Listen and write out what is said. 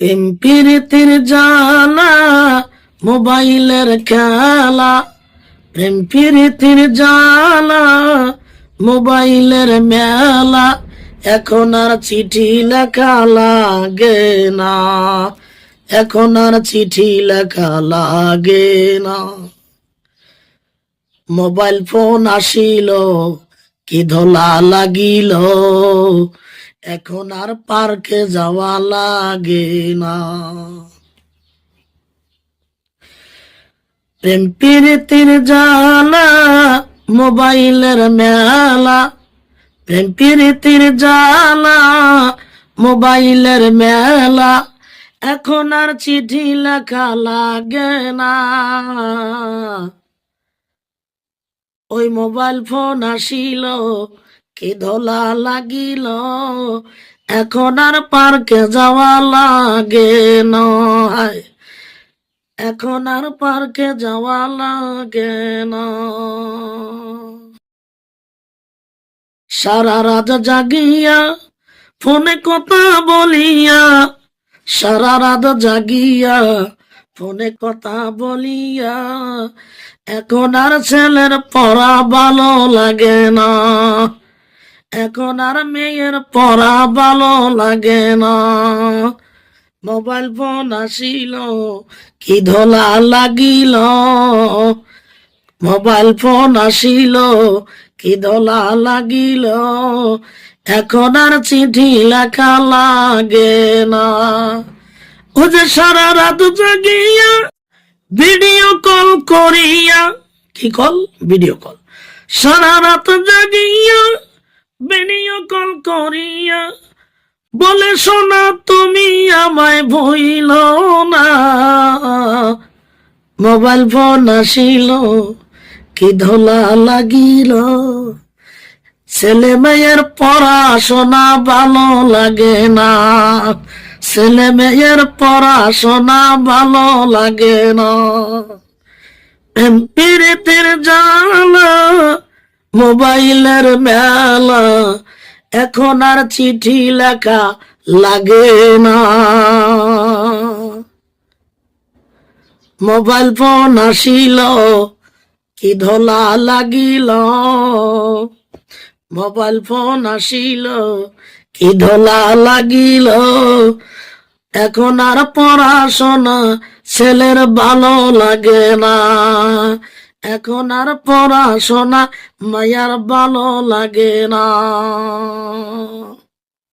এমপিরিতির জানা, মোবাইলের খেলা। প্রেম প্রীতির জালা মোবাইলের মেলা। এখন আর চিঠি লেখা লাগে না। এখন আর চিঠি লেখা লাগে না। মোবাইল ফোন আসিল, কি ধোলা লাগিল। এখন আর পার্কে যাওয়া লাগে না। প্রেম প্রীতির জালা মোবাইলের মেলা। প্রেম প্রীতির জালা মোবাইলের মেলা। এখন আর চিঠি লেখা লাগে না। ওই মোবাইল ফোন আসিল কি ধোলা লাগিল, এখন আর পার্কে যাওয়া লাগে নয়। এখন আর পার্কে যাওয়া লাগে না সারা রাত জাগিয়া ফোনে কথা বলিয়া, সারা রাত জাগিয়া ফোনে কথা বলিয়া, এখন আর ছেলের পড়া ভালো লাগে না। এখন আর মেয়ের পড়া ভালো লাগে না। মোবাইল ফোন আসিল, কি ধোলা লাগিল। মোবাইল ফোন আসিল, কি ধোলা লাগিল। এখন আর চিঠি লেখা লাগে না। ও যে সারা রাত জাগিয়া ভিডিও কল করিয়া, কি কল ভিডিও কল সারা রাত জাগিয়া ভিডিও কল করিয়া বলে শোনা তুমি আমায় ভইল না। মোবাইল ফোন আসিল, কি ধোলা লাগিল। ছেলে মেয়ের পড়াশোনা ভালো লাগে না। ছেলে মেয়ের পড়াশোনা ভালো লাগে না। পিরিতের জালা মোবাইলের মেলা, এখন আর চিঠি লেখা লাগে না। মোবাইল ফোন আসিল, কি ধলা লাগিল? মোবাইল ফোন আসিল, কি ধলা লাগিল? এখন আর পড়াশোনা ছেলের ভালো লাগে না। এখন আর পড়াশোনা মায়ার ভালো লাগে না।